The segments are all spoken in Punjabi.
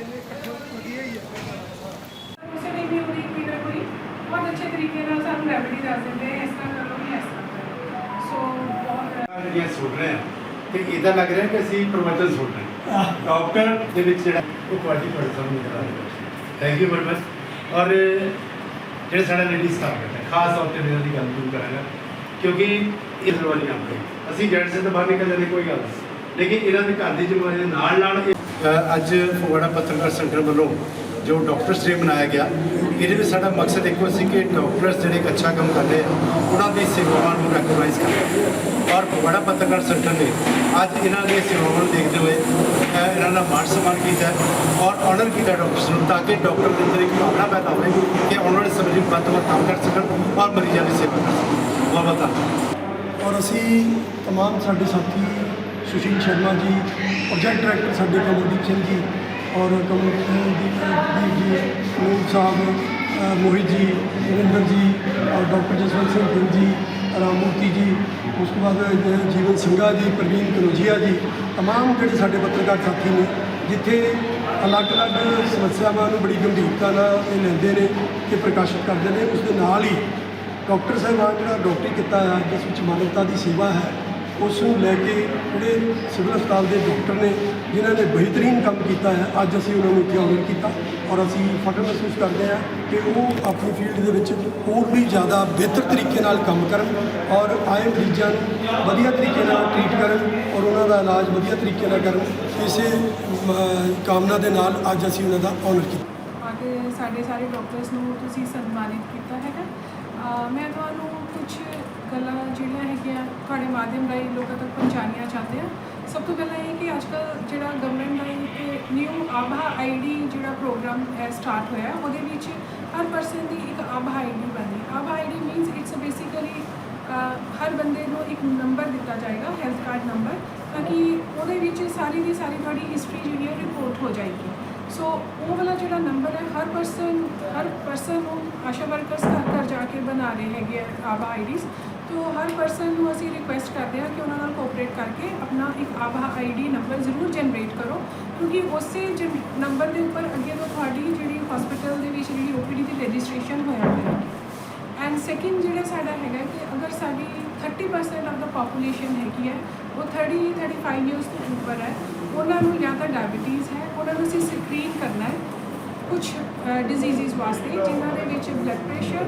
ਜਿੰਨੇ ਇਕੱਠੇ ਵਧੀਆ ਹੀ ਹੈ ਉਸੇ ਨੇ ਵੀ ਉਹਦੀ ਕੋਈ ਨਾ ਕੋਈ ਬਹੁਤ ਅੱਛੇ ਤਰੀਕੇ ਨਾਲ ਸਾਨੂੰ ਰੈਮੇਡੀ ਦੱਸ ਦਿੰਦੇ ਆ ਇਸ ਤਰ੍ਹਾਂ ਕਰੋ ਵੀ ਇਸ ਤਰ੍ਹਾਂ ਕਰੋ। ਸੋ ਬਹੁਤ ਜਿਹੜੀਆਂ ਸੁਣ ਰਹੇ ਹਾਂ ਤੇ ਇਦਾਂ ਲੱਗ ਰਿਹਾ ਕਿ ਅਸੀਂ ਪ੍ਰਵਚਨ ਸੁਣ ਰਹੇ ਹਾਂ ਡਾਕਟਰ ਦੇ ਵਿੱਚ ਜਿਹੜਾ ਉਹ ਕੁਆਲਿਟੀ ਤੁਹਾਡੇ ਸਾਹਮਣੇ ਕਰਾ ਰਿਹਾ ਥੈਂਕ ਯੂ ਵੈਰੀ ਮਚ ਔਰ ਜਿਹੜੇ ਸਾਡਾ ਲੇਡੀ ਸਟਾਫ ਹੈ ਖਾਸ ਤੌਰ ਤੇ ਮੈਂ ਇਹਨਾਂ ਦੀ ਗੱਲ ਜ਼ਰੂਰ ਕਰਾਂਗਾ ਕਿਉਂਕਿ ਇਸ ਵਾਲੀ ਕੰਮ ਅਸੀਂ ਜੈਂਟਸ ਤੋਂ ਬਾਹਰ ਨਿਕਲ ਜਾਂਦੇ ਕੋਈ ਗੱਲ ਨਹੀਂ। ਲੇਕਿਨ ਇਹਨਾਂ ਦੇ ਘਰ ਦੀ ਜ਼ਿੰਮੇਵਾਰੀ ਦੇ ਨਾਲ ਨਾਲ ਇਹ- ਅੱਜ ਫਗਵਾੜਾ ਪੱਤਰਕਾਰ ਸੈਂਟਰ ਵੱਲੋਂ ਜੋ ਡਾਕਟਰਸ ਡੇ ਮਨਾਇਆ ਗਿਆ ਇਹਦੇ ਵਿੱਚ ਸਾਡਾ ਮਕਸਦ ਇੱਕੋ ਸੀ ਕਿ ਡਾਕਟਰਸ ਜਿਹੜੇ ਇੱਕ ਅੱਛਾ ਕੰਮ ਕਰ ਰਹੇ ਆ ਉਹਨਾਂ ਦੀ ਸੇਵਾਵਾਂ ਨੂੰ ਰੈਕਗਨਾਈਜ਼ ਕਰਨਾ ਔਰ ਫਗਵਾੜਾ ਪੱਤਰਕਾਰ ਸੈਂਟਰ ਨੇ ਅੱਜ ਇਹਨਾਂ ਦੀਆਂ ਸੇਵਾਵਾਂ ਨੂੰ ਦੇਖਦੇ ਹੋਏ ਅ, ਇਹਨਾਂ ਦਾ ਮਾਣ ਸਨਮਾਨ ਕੀਤਾ ਹੈ ਔਰ ਆਨਰ ਕੀਤਾ ਡਾਕਟਰਸ ਨੂੰ ਤਾਂ ਕਿ ਡਾਕਟਰ ਦੇ ਅੰਦਰ ਇੱਕ ਭਾਵਨਾ ਪੈਦਾ ਹੋਵੇ ਕਿ ਆਉਣ ਵਾਲੇ ਸਮੇਂ ਵਿੱਚ ਵੱਧ ਤੋਂ ਵੱਧ ਕੰਮ ਕਰ ਸਕਣ ਔਰ ਮਰੀਜ਼ਾਂ ਦੀ ਸੇਵਾ ਕਰ ਸਕਣ ਬਹੁਤ ਬਹੁਤ ਧੰਨਵਾਦ ਔਰ ਅਸੀਂ तमाम ਸਾਡੇ ਸਾਥੀ ਸੁਸ਼ੀਲ ਸ਼ਰਮਾ ਜੀ ਪ੍ਰੋਜੈਕਟ ਡਾਇਰੈਕਟਰ ਸਾਡੇ ਕਮਲਦੀਪ ਸਿੰਘ ਜੀ ਔਰ ਕਮਲਦੀਪ ਜੀ ਨੂਰ ਸਾਹਿਬ ਅ, ਮੋਹਿਤ ਜੀ ਨਰਿੰਦਰ ਜੀ ਔਰ ਡਾਕਟਰ ਜਸਵੰਤ ਸਿੰਘ ਗਿੱਲ ਜੀ ਰਾਮਮੂਰਤੀ ਜੀ ਉਸ ਤੋਂ ਬਾਅਦ ਜ- ਜੀਵਨ ਸਿੰਘਾ ਜੀ ਪ੍ਰਵੀਨ ਕਨੋਜੀਆ ਜੀ तमाम ਜਿਹੜੇ ਸਾਡੇ ਪੱਤਰਕਾਰ ਸਾਥੀ ਨੇ ਜਿੱਥੇ ਅਲੱਗ-ਅਲੱਗ ਸਮੱਸਿਆਵਾਂ ਨੂੰ ਬੜੀ ਗੰਭੀਰਤਾ ਨਾਲ ਇਹ ਲੈਂਦੇ ਨੇ ਤੇ ਪ੍ਰਕਾਸ਼ਿਤ ਕਰਦੇ ਨੇ ਉਸ ਦੇ ਨਾਲ ਹੀ ਡਾਕਟਰ ਸਾਹਿਬਾਨ ਜਿਹੜਾ ਡਾਕਟਰੀ ਕੀਤਾ ਹੈ ਜਿਸ ਵਿੱਚ ਮਾਨਵਤਾ ਦੀ ਸੇਵਾ ਹੈ ਉਸ ਨੂੰ ਲੈ ਕੇ ਜਿਹੜੇ ਸਿਵਲ ਹਸਪਤਾਲ ਦੇ ਡਾਕਟਰ ਨੇ, ਜਿਨ੍ਹਾਂ ਨੇ ਬਿਹਤਰੀਨ ਕੰਮ ਕੀਤਾ ਹੈ, ਅੱਜ ਅਸੀਂ ਉਹਨਾਂ ਨੂੰ ਇੱਥੇ ਆਨਰ ਕੀਤਾ ਔਰ ਅਸੀਂ ਫਖਰ ਮਹਿਸੂਸ ਕਰਦੇ ਹਾਂ ਕਿ ਉਹ ਆਪਣੀ ਫੀਲਡ ਦੇ ਵਿੱਚ ਹੋਰ ਵੀ ਜ਼ਿਆਦਾ ਬਿਹਤਰ ਤਰੀਕੇ ਨਾਲ ਕੰਮ ਕਰਨ ਔਰ ਆਏ ਮਰੀਜ਼ਾਂ ਨੂੰ ਵਧੀਆ ਤਰੀਕੇ ਨਾਲ ਟ੍ਰੀਟ ਕਰਨ ਔਰ ਉਹਨਾਂ ਦਾ ਇਲਾਜ ਵਧੀਆ ਤਰੀਕੇ ਨਾਲ ਕਰਨ। ਇਸੇ ਕਾਮਨਾ ਦੇ ਨਾਲ ਅੱਜ ਅਸੀਂ ਉਹਨਾਂ ਦਾ ਆਨਰ ਕੀਤਾ। ਆ ਸਾਡੇ ਸਾਰੇ ਡਾਕਟਰਸ ਨੂੰ ਤੁਸੀਂ ਸਨਮਾਨਿਤ ਕੀਤਾ ਹੈਗਾ। ਮੈਂ ਤੁਹਾਨੂੰ ਕੁਝ ਗੱਲਾਂ ਜਿਹੜੀਆਂ ਹੈਗੀਆਂ ਤੁਹਾਡੇ ਮਾਧਿਅਮ ਰਾਹੀਂ ਲੋਕਾਂ ਤੱਕ ਪਹੁੰਚਾਉਣੀਆਂ ਚਾਹੁੰਦੇ ਹਾਂ। ਸਭ ਤੋਂ ਪਹਿਲਾਂ ਇਹ ਕਿ ਅੱਜ ਅੱਜਕੱਲ ਜਿਹੜਾ ਗਵਰਨਮੈਂਟ ਦਾ ਇੱਕ ਨਿਊ ਆਭਾ ਆਈਡੀ ਜਿਹੜਾ ਪ੍ਰੋਗਰਾਮ ਹੈ ਸਟਾਰਟ ਹੋਇਆ ਉਹਦੇ ਵਿੱਚ ਹਰ ਪਰਸਨ ਦੀ ਇੱਕ ਆਭਾ ਆਈਡੀ ਬਣੀ ਆਭਾ ਆਈਡੀ ਮੀਨਸ ਇਟਸ ਬੇਸਿਕਲੀ ਹਰ ਬੰਦੇ ਨੂੰ ਇੱਕ ਨੰਬਰ ਦਿੱਤਾ ਜਾਏਗਾ ਹੈਲਥ ਕਾਰਡ ਨੰਬਰ ਤਾਂ ਕਿ ਉਹਦੇ ਵਿੱਚ ਸਾਰੀ ਦੀ ਸਾਰੀ ਤੁਹਾਡੀ ਹਿਸਟਰੀ ਜਿਹੜੀ ਹੈ ਰਿਪੋਰਟ ਹੋ ਜਾਏਗੀ। ਸੋ ਉਹ ਵਾਲਾ ਜਿਹੜਾ ਨੰਬਰ ਹੈ, ਹਰ ਪਰਸਨ ਹਰ ਪਰਸਨ ਨੂੰ ਆਸ਼ਾ ਵਰਕਰਸ ਘਰ ਘਰ ਜਾ ਕੇ ਬਣਾ ਰਹੇ ਹੈਗੇ ਆ ਆਭਾ ਆਈਡੀਜ਼ ਤੋ ਹਰ ਪਰਸਨ ਨੂੰ ਅਸੀਂ ਰਿਕੁਐਸਟ ਕਰਦੇ ਹਾਂ ਕਿ ਉਹਨਾਂ ਨਾਲ ਕੋਆਪਰੇਟ ਕਰਕੇ ਆਪਣਾ ਇੱਕ ਆਭਾ ਆਈਡੀ ਨੰਬਰ ਜ਼ਰੂਰ ਜਨਰੇਟ ਕਰੋ। ਕਿਉਂਕਿ ਉਸੇ ਨੰਬਰ ਦੇ ਉੱਪਰ ਅੱਗੇ ਤੋਂ ਤੁਹਾਡੀ ਜਿਹੜੀ ਹਸਪੀਟਲ ਦੇ ਵਿੱਚ ਜਿਹੜੀ ਓਪੀਡੀ ਦੀ ਰਜਿਸਟ੍ਰੇਸ਼ਨ ਹੋਇਆ ਕਰੇਗੀ ਐਂਡ ਸੈਕਿੰਡ ਜਿਹੜਾ ਸਾਡਾ ਹੈਗਾ ਕਿ ਅਗਰ ਸਾਡੀ 30% ਆਫ ਦਾ ਪੋਪੂਲੇਸ਼ਨ ਹੈਗੀ ਹੈ, ਉਹ 30 35 ਇਅਰਸ ਤੋਂ ਉੱਪਰ ਹੈ, ਉਹਨਾਂ ਨੂੰ ਜਾਂ ਤਾਂ ਡਾਇਬੀਟੀਜ਼ ਹੈ ਉਹਨਾਂ ਨੂੰ ਅਸੀਂ ਸਕਰੀਨ ਕਰਨਾ ਹੈ ਕੁਝ ਡਿਜ਼ੀਜ਼ਸ ਵਾਸਤੇ ਜਿਨ੍ਹਾਂ ਦੇ ਵਿੱਚ ਬਲੱਡ ਪ੍ਰੈਸ਼ਰ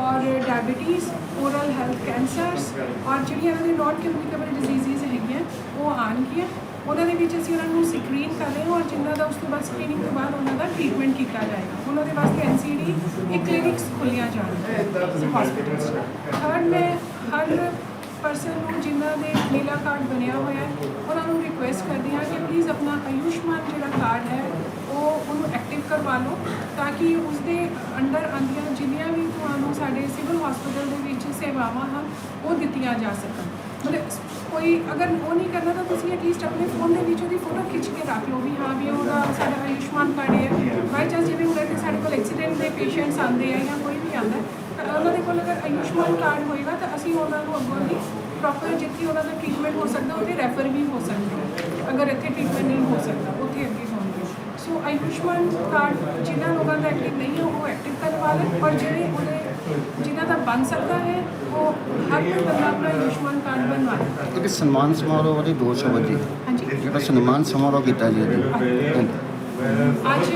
ਔਰ ਡਾਇਬੀਟੀਜ਼ ਓਰਲ ਹੈਲਥ ਕੈਂਸਰਸ ਔਰ ਜਿਹੜੀਆਂ ਇਹਨਾਂ ਦੀ ਨਾਨ ਕਮਿਊਨੀਕੇਬਲ ਡਿਜ਼ੀਜ਼ਸ ਹੈਗੀਆਂ ਉਹ ਆਉਣਗੀਆਂ। ਉਹਨਾਂ ਦੇ ਵਿੱਚ ਅਸੀਂ ਉਹਨਾਂ ਨੂੰ ਸਕਰੀਨ ਕਰ ਰਹੇ ਹਾਂ ਔਰ ਜਿਨ੍ਹਾਂ ਦਾ ਉਸ ਤੋਂ ਬਾਅਦ ਸਕਰੀਨਿੰਗ ਤੋਂ ਬਾਅਦ ਉਹਨਾਂ ਦਾ ਟ੍ਰੀਟਮੈਂਟ ਕੀਤਾ ਜਾਏਗਾ। ਉਹਨਾਂ ਦੇ ਵਾਸਤੇ ਐਨਸੀਡੀ ਇਹ ਕਲੀਨਿਕਸ ਖੁੱਲੀਆਂ ਜਾਣਗੀਆਂ ਹਸਪੀਟਲਸ ਥਰਡ ਮੈਂ ਹਰ ਪਰਸਨ ਨੂੰ ਜਿਨ੍ਹਾਂ ਦੇ ਨੀਲਾ ਕਾਰਡ ਬਣਿਆ ਹੋਇਆ ਹੈ ਉਹਨਾਂ ਨੂੰ ਰਿਕੁਐਸਟ ਕਰਦੀ ਹਾਂ ਕਿ ਪਲੀਜ਼ ਆਪਣਾ ਆਯੁਸ਼ਮਾਨ ਜਿਹੜਾ ਕਾਰਡ ਹੈ ਉਹ ਉਹਨੂੰ ਐਕਟਿਵ ਕਰਵਾ ਲਓ ਤਾਂ ਕਿ ਉਸ ਦੇ ਅੰਡਰ ਆਉਂਦੀਆਂ ਜਿੰਨੀਆਂ ਵੀ ਤੁਹਾਨੂੰ ਸਾਡੇ ਸਿਵਲ ਹਸਪੀਟਲ ਦੇ ਵਿੱਚ ਸੇਵਾਵਾਂ ਹਨ ਉਹ ਦਿੱਤੀਆਂ ਜਾ ਸਕਣ। ਮਤਲਬ ਕੋਈ ਅਗਰ ਉਹ ਨਹੀਂ ਕਰਨਾ ਤਾਂ ਤੁਸੀਂ ਐਟਲੀਸਟ ਆਪਣੇ ਫੋਨ ਦੇ ਵਿੱਚ ਉਹਦੀ ਫੋਟੋ ਖਿੱਚ ਕੇ ਰੱਖ ਲਓ ਵੀ ਹਾਂ ਵੀ ਉਹਦਾ ਸਾਡਾ ਆਯੁਸ਼ਮਾਨ ਕਾਰਡ ਹੈ। ਬਾਈ ਚਾਂਸ ਜਿਵੇਂ ਹੁੰਦਾ ਕਿ ਸਾਡੇ ਕੋਲ ਐਕਸੀਡੈਂਟ ਦੇ ਪੇਸ਼ੈਂਟਸ ਆਉਂਦੇ ਆ ਜਾਂ ਕੋਈ ਵੀ ਆਉਂਦਾ ਕੋਲ ਅਗਰ ਆਯੁਸ਼ਮਾਨ ਕਾਰਡ ਹੋਏਗਾ ਤਾਂ ਅਸੀਂ ਉਹਨਾਂ ਨੂੰ ਅੱਗੋਂ ਦੀ ਪ੍ਰੋਪਰ ਜਿੱਥੇ ਉਹਨਾਂ ਦਾ ਟ੍ਰੀਟਮੈਂਟ ਹੋ ਸਕਦਾ ਉੱਥੇ ਰੈਫਰ ਵੀ ਹੋ ਸਕਦਾ ਅਗਰ ਇੱਥੇ ਟ੍ਰੀਟਮੈਂਟ ਨਹੀਂ ਹੋ ਸਕਦਾ ਉੱਥੇ ਅੱਗੇ ਹੋਣਗੇ ਸੋ ਆਯੁਸ਼ਮਾਨ ਕਾਰਡ ਜਿਨ੍ਹਾਂ ਲੋਕਾਂ ਦਾ ਐਕਟਿਵ ਨਹੀਂ ਹੈ ਉਹ ਐਕਟਿਵ ਕਰਵਾ ਲੈਣ ਔਰ ਜਿਹੜੇ ਉਹਦੇ ਜਿਨ੍ਹਾਂ ਦਾ ਬਣ ਸਕਦਾ ਹੈ ਉਹ ਹਰ ਕੋਈ ਬੰਦਾ ਆਪਣਾ ਆਯੁਸ਼ਮਾਨ ਕਾਰਡ ਬਣਵਾ ਲੈ ਇੱਕ ਸਨਮਾਨ ਸਮਾਰੋਹ ਵਾਲੀ ਦੋ ਸ਼ਬਦ ਜੀ ਹਾਂਜੀ। ਜਿਹੜਾ ਸਨਮਾਨ ਸਮਾਰੋਹ ਕੀਤਾ ਜੀ ਅੱਜ। ਅੱਜ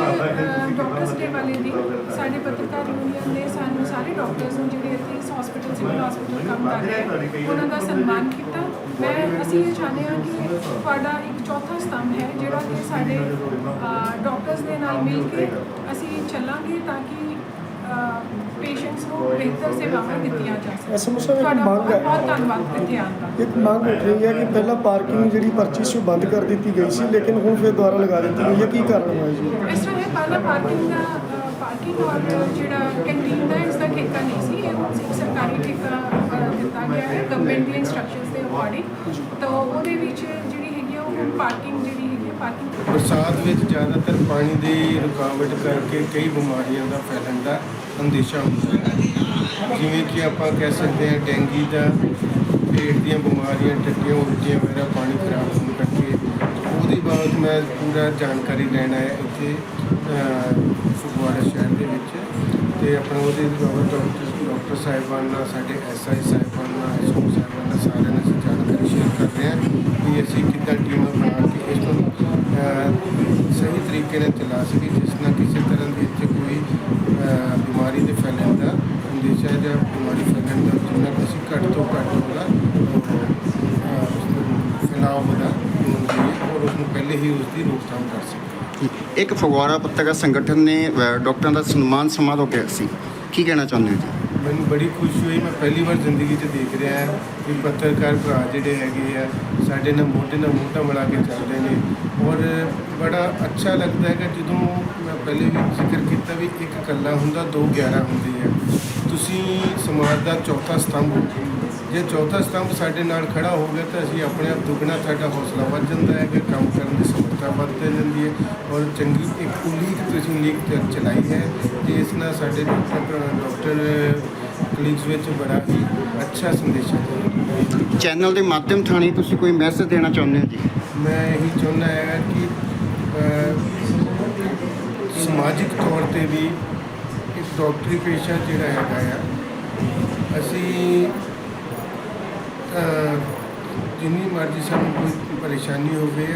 ਡਾਕਟਰਸ ਡੇ ਵਾਲੇ ਦਿਨ ਸਾਡੇ ਪੱਤਰਕਾਰ ਯੂਨੀਅਨ ਨੇ ਸਾਨੂੰ ਸਾਰੇ ਡਾਕਟਰਸ ਨੂੰ ਜਿਹੜੇ ਇੱਥੇ ਇਸ ਹਸਪੀਟਲ ਸਿਵਲ ਹਸਪੀਟਲ ਕੰਮ ਕਰ ਰਹੇ ਉਹਨਾਂ ਦਾ ਸਨਮਾਨ ਕੀਤਾ। ਮੈਂ, ਅਸੀਂ ਇਹ ਚਾਹੁੰਦੇ ਹਾਂ ਕਿ ਤੁਹਾਡਾ ਇੱਕ ਚੌਥਾ ਸਤੰਭ ਹੈ, ਜਿਹੜਾ ਕਿ ਸਾਡੇ ਡਾਕਟਰਸ ਦੇ ਨਾਲ ਮਿਲ ਕੇ ਅਸੀਂ ਚੱਲਾਂਗੇ ਤਾਂ ਕਿ ਪੇਸ਼ੈਂਟਸ ਨੂੰ ਬਿਹਤਰ ਸੇਵਾਵਾਂ ਦਿੱਤੀਆਂ ਜਾ ਸਕਣ ਐਸਐਮਓ ਸਾਹਿਬ ਇੱਕ ਤੁਹਾਡਾ ਮੰਗ ਹੈ। ਬਹੁਤ ਧੰਨਵਾਦ ਇੱਥੇ ਆਉਣ ਦਾ ਇੱਕ ਮੰਗ ਉੱਠ ਰਹੀ ਹੈ ਕਿ ਪਹਿਲਾਂ ਪਾਰਕਿੰਗ ਜਿਹੜੀ ਪਰਚੀ ਸੀ ਉਹ ਬੰਦ ਕਰ ਦਿੱਤੀ ਗਈ ਸੀ ਲੇਕਿਨ ਹੁਣ ਫਿਰ ਦੁਬਾਰਾ ਲਗਾ ਦਿੱਤੀ ਗਈ ਹੈ। ਕੀ ਕਾਰਨ ਹੈ ਜੀ? ਇਸ ਤਰ੍ਹਾਂ ਹੈ ਪਹਿਲਾਂ ਪਾਰਕਿੰਗ ਦਾ ਪਾਰਕਿੰਗ ਔਰ ਜਿਹੜਾ ਕੈਂਟੀਨ ਦਾ ਇਸ ਦਾ ਠੇਕਾ ਨਹੀਂ ਸੀ। ਇਹ ਹੁਣ ਇੱਕ ਸਰਕਾਰੀ ਠੇਕਾ ਅ, ਦਿੱਤਾ ਗਿਆ ਹੈ ਗਵਰਨਮੈਂਟ ਦੀ ਇਨਸਟਰਕਸ਼ਨਸ ਦੇ ਅਕੋਰਡਿੰਗ ਤਾਂ ਉਹਦੇ ਵਿੱਚ ਜਿਹੜੀ ਹੈਗੀ ਆ ਉਹ ਪਾਰਕਿੰਗ ਜਿਹੜੀ ਬਰਸਾਤ ਵਿੱਚ ਜ਼ਿਆਦਾਤਰ ਪਾਣੀ ਦੀ ਰੁਕਾਵਟ ਕਰਕੇ ਕਈ ਬਿਮਾਰੀਆਂ ਦਾ ਫੈਲਣ ਦਾ ਅੰਦੇਸ਼ਾ ਹੁੰਦਾ ਹੈ। ਜਿਵੇਂ ਕਿ ਆਪਾਂ ਕਹਿ ਸਕਦੇ ਹਾਂ ਡੈਂਗੀ ਦਾ ਪੇਟ ਦੀਆਂ ਬਿਮਾਰੀਆਂ ਟੱਟੀਆਂ ਉਲਟੀਆਂ ਵਗੈਰਾ ਪਾਣੀ ਖਰਾਬ ਹੋਣ ਕਰਕੇ। ਉਹਦੀ ਬਾਬਤ ਮੈਂ ਪੂਰਾ ਜਾਣਕਾਰੀ ਲੈਣਾ ਹੈ ਇੱਥੇ ਅਹ, ਫਗਵਾੜਾ ਸ਼ਹਿਰ ਦੇ ਵਿੱਚ। ਤੇ ਆਪਣਾ ਉਹਦੇ ਬਾਬਤ ਡਾਕਟਰ ਡਾਕਟਰ ਸਾਹਿਬਾਨ ਨਾਲ ਸਾਡੇ ਐਸਆਈ ਸਾਹਿਬਾਨ ਨਾਲ ਐਸਓ ਸਾਹਿਬਾਨ ਨਾਲ ਸਾਰਿਆਂ ਨਾਲ ਅਸੀਂ ਜਾਣਕਾਰੀ ਸ਼ੇਅਰ ਕਰ ਰਹੇ ਹਾਂ ਕਿ ਅਸੀਂ ਕਿੱਦਾਂ ਟੀਮਾਂ ਬਣਾ ਇਸ ਨੂੰ ਸਹੀ ਤਰੀਕੇ ਨਾਲ ਚਲਾ ਸਕੀਏ ਜਿਸ ਨਾਲ ਕਿਸੇ ਤਰ੍ਹਾਂ ਦੀ ਇੱਥੇ ਕੋਈ ਬਿਮਾਰੀ ਦੇ ਫੈਲਣ ਦਾ ਅੰਦੇਸ਼ਾ ਹੈ ਜਾਂ ਬਿਮਾਰੀ ਫੈਲਣ ਦਾ ਜਿੰਨਾ ਕੁ ਅਸੀਂ ਘੱਟ ਤੋਂ ਘੱਟ ਉਹਦਾ ਅਹ, ਫੈਲਾਅ ਉਹਦਾ ਔਰ ਉਸ ਨੂੰ ਪਹਿਲੇ ਹੀ ਉਸ ਦੀ ਰੋਕਥਾਮ ਕਰ ਸਕੀਏ। ਇੱਕ ਫਗਵਾੜਾ ਪੱਤਰਕਾਰ ਸੰਗਠਨ ਨੇ ਡਾਕਟਰਾਂ ਦਾ ਸਨਮਾਨ ਸਮਾਰੋਹ ਕੀਤਾ ਸੀ। ਕੀ ਕਹਿਣਾ ਚਾਹੁੰਦੇ ਹੋ ਜੀ? ਮੈਨੂੰ ਬੜੀ ਖੁਸ਼ੀ ਹੋਈ, ਮੈਂ ਪਹਿਲੀ ਵਾਰ ਜ਼ਿੰਦਗੀ 'ਚ ਦੇਖ ਰਿਹਾ ਹਾਂ ਕਿ ਪੱਤਰਕਾਰ ਭਰਾ ਜਿਹੜੇ ਹੈਗੇ ਆ, ਸਾਡੇ ਨਾਲ ਮੋਢੇ ਨਾਲ ਮੋਢਾ ਮਿਲਾ ਕੇ ਚੱਲਦੇ ਨੇ। ਔਰ ਬੜਾ ਅੱਛਾ ਲੱਗਦਾ ਹੈਗਾ ਜਦੋਂ ਮੈਂ ਪਹਿਲੇ ਵੀ ਜ਼ਿਕਰ ਕੀਤਾ ਵੀ ਇੱਕ ਇਕੱਲਾ ਹੁੰਦਾ, ਦੋ 11 ਹੁੰਦੇ ਆ ਤੁਸੀਂ ਸਮਾਜ ਦਾ ਚੌਥਾ ਸਤੰਭ ਹੋ ਜੇ ਚੌਥਾ ਸਤੰਭ ਸਾਡੇ ਨਾਲ ਖੜਾ ਹੋ ਗਿਆ ਤਾਂ ਅਸੀਂ ਆਪਣੇ ਆਪ ਦੁੱਗਣਾ ਸਾਡਾ ਹੌਸਲਾ ਵੱਧ ਜਾਂਦਾ ਹੈ ਕਿ ਕੰਮ ਕਰਨ ਦੀ ਸਮਰੱਥਾ ਵੱਧ ਜਾਂਦੀ ਹੈ ਔਰ ਚੰਗੀ ਇੱਕ ਉਲੀਕ ਤੁਸੀਂ ਲੀਕ ਚਲਾਈ ਹੈ ਤੇ ਇਸ ਨਾਲ ਸਾਡੇ ਡਾਕਟਰ ਕਲੀਗਸ ਵਿੱਚ ਬੜਾ ਹੀ ਅੱਛਾ ਸੰਦੇਸ਼ ਹੈ। ਚੈਨਲ ਦੇ ਮਾਧਿਅਮ ਥਾਣੀ ਤੁਸੀਂ ਕੋਈ ਮੈਸੇਜ ਦੇਣਾ ਚਾਹੁੰਦੇ ਹੋ ਜੀ? ਮੈਂ ਇਹੀ ਚਾਹੁੰਦਾ ਹਾਂ ਕਿ ਸਮਾਜਿਕ ਤੌਰ ਤੇ ਵੀ ਇੱਕ ਡਾਕਟਰੀ ਪੇਸ਼ਾ ਜਿਹੜਾ ਹੈਗਾ ਆ ਅਸੀਂ ਜਿੰਨੀ ਮਰਜ਼ੀ ਸਾਨੂੰ ਕੋਈ ਪਰੇਸ਼ਾਨੀ ਹੋਵੇ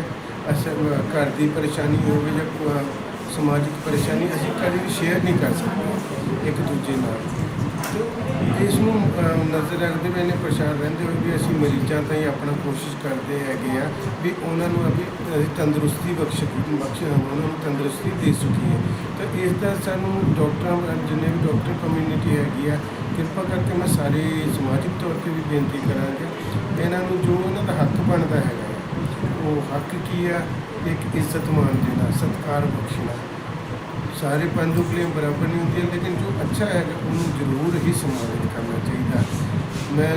ਅਸਾਂ ਘਰ ਦੀ ਪਰੇਸ਼ਾਨੀ ਹੋਵੇ ਜਾਂ ਸਮਾਜਿਕ ਪਰੇਸ਼ਾਨੀ, ਅਸੀਂ ਕਦੇ ਵੀ ਸ਼ੇਅਰ ਨਹੀਂ ਕਰ ਸਕਦੇ ਇੱਕ ਦੂਜੇ ਨਾਲ। ਇਸ ਨੂੰ ਨਜ਼ਰ ਰੱਖਦੇ ਹੋਏ ਨੇ ਪਰੇਸ਼ਾਨ ਰਹਿੰਦੇ ਹੋਏ ਵੀ ਅਸੀਂ ਮਰੀਜ਼ਾਂ ਤਾਈਂ ਆਪਣਾ ਕੋਸ਼ਿਸ਼ ਕਰਦੇ ਹੈਗੇ ਆ ਵੀ ਉਹਨਾਂ ਨੂੰ ਅਭੀ, ਅਸੀਂ ਤੰਦਰੁਸਤੀ ਬਖਸ਼ ਬਖਸ਼ ਉਹਨਾਂ ਨੂੰ ਤੰਦਰੁਸਤੀ ਦੇ ਸਕੀਏ। ਤਾਂ ਇਸ ਦਾ ਸਾਨੂੰ ਡਾਕਟਰਾਂ, ਜਿੰਨੇ ਵੀ ਡਾਕਟਰ ਕਮਿਊਨਿਟੀ ਹੈਗੀ ਆ, ਕਿਰਪਾ ਕਰਕੇ ਮੈਂ ਸਾਰੇ ਸਮਾਜਿਕ ਤੌਰ ਤੇ ਵੀ ਬੇਨਤੀ ਕਰਾਂਗਾ ਇਹਨਾਂ ਨੂੰ ਜੋ ਉਹਨਾਂ ਦਾ ਹੱਕ ਬਣਦਾ ਹੈਗਾ, ਉਹ ਹੱਕ ਕੀ ਆ? ਇੱਕ ਇੱਜ਼ਤ ਮਾਨ ਦੇਣਾ, ਸਤਿਕਾਰ ਬਖਸ਼ਣਾ। ਸਾਰੇ ਪੰਦੁਕਲੀਆਂ ਬਰਾਬਰ ਨਹੀਂ ਹੁੰਦੀਆਂ ਲੇਕਿਨ ਜੋ ਅੱਛਾ ਹੈਗਾ, ਉਹਨੂੰ ਜ਼ਰੂਰ ਹੀ ਸਨਮਾਨਿਤ ਕਰਨਾ ਚਾਹੀਦਾ। ਮੈਂ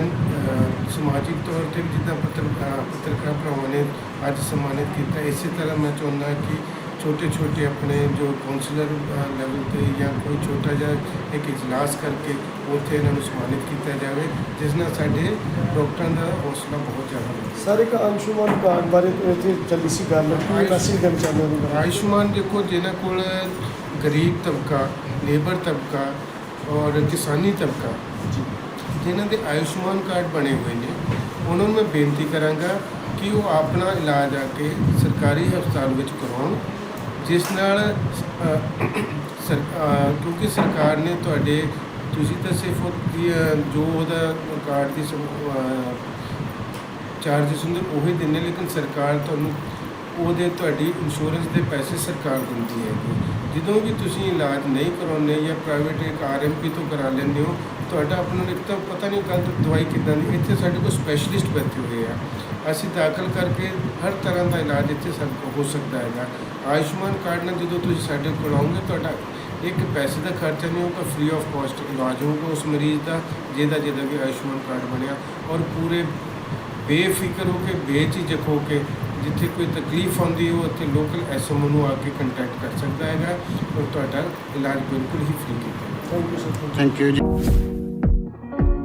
ਸਮਾਜਿਕ ਤੌਰ ਤੇ ਵੀ ਜਿੱਦਾਂ ਪੱਤਰਕਾਰ ਪੱਤਰਕਾਰ ਭਰਾਵਾਂ ਨੇ ਅੱਜ ਸਨਮਾਨਿਤ ਕੀਤਾ, ਇਸੇ ਤਰ੍ਹਾਂ ਮੈਂ ਚਾਹੁੰਦਾ ਕਿ ਛੋਟੇ ਛੋਟੇ ਆਪਣੇ ਜੋ ਕਾਉਂਸਲਰ ਲੈਵਲ ਤੇ ਜਾਂ ਕੋਈ ਛੋਟਾ ਜਿਹਾ ਇੱਕ ਇਜਲਾਸ ਕਰਕੇ ਉੱਥੇ ਇਹਨਾਂ ਨੂੰ ਸਨਮਾਨਿਤ ਕੀਤਾ ਜਾਵੇ ਜਿਸ ਨਾਲ ਸਾਡੇ ਡਾਕਟਰਾਂ ਦਾ ਹੌਸਲਾ ਬਹੁਤ ਜ਼ਿਆਦਾ ਵਧੇ ਸਰ ਇੱਕ ਅੰਸ਼ੁਮਾਨ ਕਾਰਡ ਬਾਰੇ ਇੱਥੇ ਚੱਲੀ ਸੀ ਗੱਲ ਕੀ ਮੈਸੇਜ ਦੇਣਾ ਚਾਹੁੰਦੇ ਹੋ ਆਯੁਸ਼ਮਾਨ ਦੇਖੋ ਜਿਨ੍ਹਾਂ ਕੋਲ ਗਰੀਬ ਤਬਕਾ ਲੇਬਰ ਤਬਕਾ ਔਰ ਕਿਸਾਨੀ ਤਬਕਾ ਜਿਨ੍ਹਾਂ ਦੇ ਆਯੁਸ਼ਮਾਨ ਕਾਰਡ ਬਣੇ ਹੋਏ ਨੇ ਉਹਨਾਂ ਨੂੰ ਮੈਂ ਬੇਨਤੀ ਕਰਾਂਗਾ ਕਿ ਉਹ ਆਪਣਾ ਇਲਾਜ ਆ ਕੇ ਸਰਕਾਰੀ ਹਸਪਤਾਲ ਵਿੱਚ ਕਰਵਾਉਣ ਜਿਸ ਨਾਲ ਸਰ ਕਿਉਂਕਿ ਸਰਕਾਰ ਨੇ ਤੁਹਾਡੇ ਤੁਸੀਂ ਤਾਂ ਸਿਰਫ ਉਹਦੀ, ਅ, ਜੋ ਉਹਦਾ ਕਾਰਡ ਦੀ ਚਾਰजेस ਹੁੰਦੇ ਉਹ ਹੀ ਦਿੰਦੇ ਲੇਕਿਨ ਸਰਕਾਰ ਤੁਹਾਨੂੰ ਉਹਦੇ ਤੁਹਾਡੀ ਇੰਸ਼ੋਰੈਂਸ ਦੇ ਪੈਸੇ ਸਰਕਾਰ ਦਿੰਦੀ ਹੈ ਜਦੋਂ ਵੀ ਤੁਸੀਂ ਇਲਾਜ ਨਹੀਂ ਕਰਾਉਂਦੇ ਜਾਂ ਪ੍ਰਾਈਵੇਟ ਇੱਕ ਆਰਐਮਪੀ ਤੋਂ ਕਰਾ ਲੈਂਦੇ ਹੋ ਤੁਹਾਡਾ ਆਪਣਾ ਇੱਕ ਤਾਂ ਪਤਾ ਨਹੀਂ ਗਲਤ ਦਵਾਈ ਕਿੱਦਾਂ ਦੀ ਇੱਥੇ ਸਾਡੇ ਕੋਲ ਸਪੈਸ਼ਲਿਸਟ ਬੈਠੇ ਹੋਏ ਆ। ਅਸੀਂ ਦਾਖਲ ਕਰਕੇ ਹਰ ਤਰ੍ਹਾਂ ਦਾ ਇਲਾਜ ਇੱਥੇ ਸਾਡੇ ਹੋ ਸਕਦਾ ਹੈਗਾ। ਆਯੁਸ਼ਮਾਨ ਕਾਰਡ ਨਾਲ ਜਦੋਂ ਤੁਸੀਂ ਸਾਡੇ ਕੋਲ ਆਉਂਗੇ ਤੁਹਾਡਾ ਇੱਕ ਪੈਸੇ ਦਾ ਖਰਚਾ ਨਹੀਂ ਹੋਊਗਾ ਫ੍ਰੀ ਆਫ ਕਾਸਟ ਇਲਾਜ ਹੋਊਗਾ ਉਸ ਮਰੀਜ਼ ਦਾ, ਜਿਹਦਾ ਜਿਹਦਾ ਵੀ ਆਯੁਸ਼ਮਾਨ ਕਾਰਡ ਬਣਿਆ। ਔਰ ਪੂਰੇ ਬੇਫਿਕਰ ਹੋ ਕੇ, ਬੇਝਿਜਕ ਹੋ ਕੇ ਜਿੱਥੇ ਕੋਈ ਤਕਲੀਫ ਆਉਂਦੀ ਹੈ ਉੱਥੇ ਲੋਕਲ ਐਸਐਮਓ ਨੂੰ ਆ ਕੇ ਕੰਟੈਕਟ ਕਰ ਸਕਦਾ ਹੈਗਾ। ਔਰ ਤੁਹਾਡਾ ਇਲਾਜ ਬਿਲਕੁਲ ਹੀ ਫ੍ਰੀ ਕੀਤਾ thank you sir thank you ਜੀ।